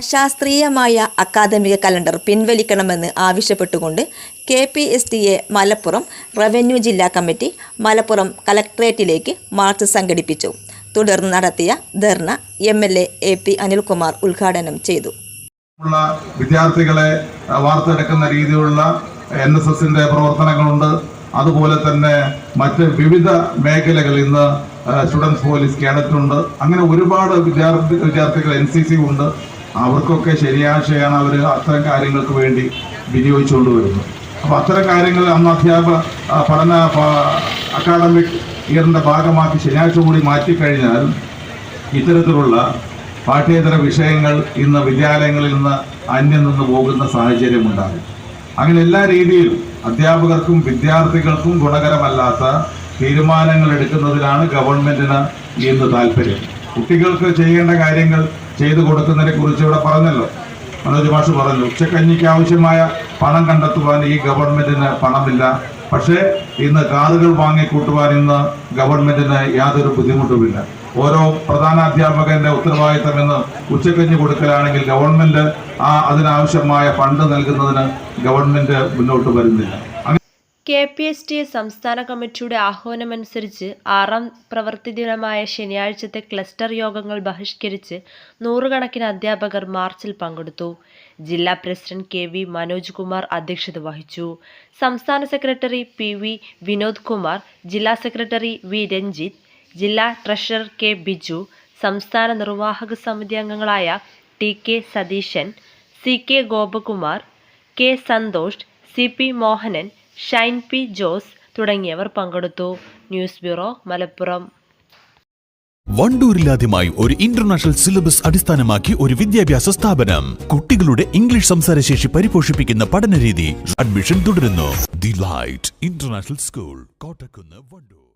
അശാസ്ത്രീയമായ അക്കാദമിക കലണ്ടർ പിൻവലിക്കണമെന്ന് ആവശ്യപ്പെട്ടുകൊണ്ട് K P S T A Malappuram revenue ജില്ലാ കമ്മിറ്റി മലപ്പുറം കലക്ട്രേറ്റിലേക്ക് മാർച്ച് സംഘടിപ്പിച്ചു. തുടർന്ന് നടത്തിയ ധർണ M L A A P Anilkumar ഉദ്ഘാടനം ചെയ്തു. വിദ്യാർത്ഥികളെ വാർത്തെടുക്കുന്ന രീതിയിലുള്ള എൻ എസ് എസിന്റെ പ്രവർത്തനങ്ങളുണ്ട്. അതുപോലെ തന്നെ മറ്റ് വിവിധ മേഖലകൾ ഇന്ന് സ്റ്റുഡൻസ് പോലീസ് കേഡറ്റുണ്ട്. അങ്ങനെ ഒരുപാട് വിദ്യാർത്ഥി വിദ്യാർത്ഥികൾ എൻ സി സി ഉണ്ട്. അവർക്കൊക്കെ ശനിയാഴ്ചയാണ് അവർ അത്തരം കാര്യങ്ങൾക്ക് വേണ്ടി വിനിയോഗിച്ചുകൊണ്ട് വരുന്നത്. അപ്പോൾ അത്തരം കാര്യങ്ങൾ അന്ന് അധ്യാപക പഠന അക്കാഡമിക് ഇയറിന്റെ ഭാഗമാക്കി ശനിയാഴ്ച കൂടി മാറ്റിക്കഴിഞ്ഞാൽ ഇത്തരത്തിലുള്ള പാഠ്യേതര വിഷയങ്ങൾ ഇന്ന് വിദ്യാലയങ്ങളിൽ നിന്ന് അന്യം നിന്ന് പോകുന്ന സാഹചര്യമുണ്ടാകും അങ്ങനെ എല്ലാ രീതിയിലും അധ്യാപകർക്കും വിദ്യാർത്ഥികൾക്കും ഗുണകരമല്ലാത്ത തീരുമാനങ്ങൾ എടുക്കുന്നതിലാണ് ഗവൺമെന്റിന് ഇന്ന് താല്പര്യം. കുട്ടികൾക്ക് ചെയ്യേണ്ട കാര്യങ്ങൾ ചെയ്തു കൊടുക്കുന്നതിനെ കുറിച്ച് ഇവിടെ പറഞ്ഞല്ലോ. മനോജ് മാഷ് പറഞ്ഞു ഉച്ചക്കഞ്ഞിക്ക് ആവശ്യമായ പണം കണ്ടെത്തുവാൻ ഈ ഗവൺമെന്റിന് പണമില്ല. പക്ഷേ ഇന്ന് കാറുകൾ വാങ്ങിക്കൂട്ടുവാൻ ഇന്ന് ഗവൺമെന്റിന് യാതൊരു ബുദ്ധിമുട്ടുമില്ല. ഓരോ പ്രധാന അധ്യാപകന്റെ ഉത്തരവാദിത്തം എന്ന് ഉച്ചക്കഞ്ഞി കൊടുക്കലാണെങ്കിൽ ഗവൺമെന്റ് ആ അതിനാവശ്യമായ ഫണ്ട് നൽകുന്നതിന് ഗവൺമെന്റ് മുന്നോട്ട് വരുന്നില്ല. കെ പി എസ് ടി സംസ്ഥാന കമ്മിറ്റിയുടെ ആഹ്വാനമനുസരിച്ച് ആറാം പ്രവൃത്തി ദിനമായ ശനിയാഴ്ചത്തെ ക്ലസ്റ്റർ യോഗങ്ങൾ ബഹിഷ്കരിച്ച് നൂറുകണക്കിന് അധ്യാപകർ മാർച്ചിൽ പങ്കെടുത്തു. ജില്ലാ president K V Manoj Kumar അധ്യക്ഷത വഹിച്ചു. സംസ്ഥാന secretary P V Vinod Kumar ജില്ലാ സെക്രട്ടറി വി രഞ്ജിത്ത് ജില്ലാ ട്രഷറർ കെ ബിജു സംസ്ഥാന നിർവാഹക സമിതി അംഗങ്ങളായ T K Satheesan C K Gopakumar K Santhosh C P Mohanan Shine P Jose തുടങ്ങിയവർ പങ്കെടുത്തു. News bureau Malappuram. വണ്ടൂരിലാദ്യമായി ഒരു ഇന്റർനാഷണൽ സിലബസ് അടിസ്ഥാനമാക്കി ഒരു വിദ്യാഭ്യാസ സ്ഥാപനം. കുട്ടികളുടെ ഇംഗ്ലീഷ് സംസാരശേഷി പരിപോഷിപ്പിക്കുന്ന പഠനരീതി അഡ്മിഷൻ തുടരുന്നു. The Light International School Kottakunnu Vandoor.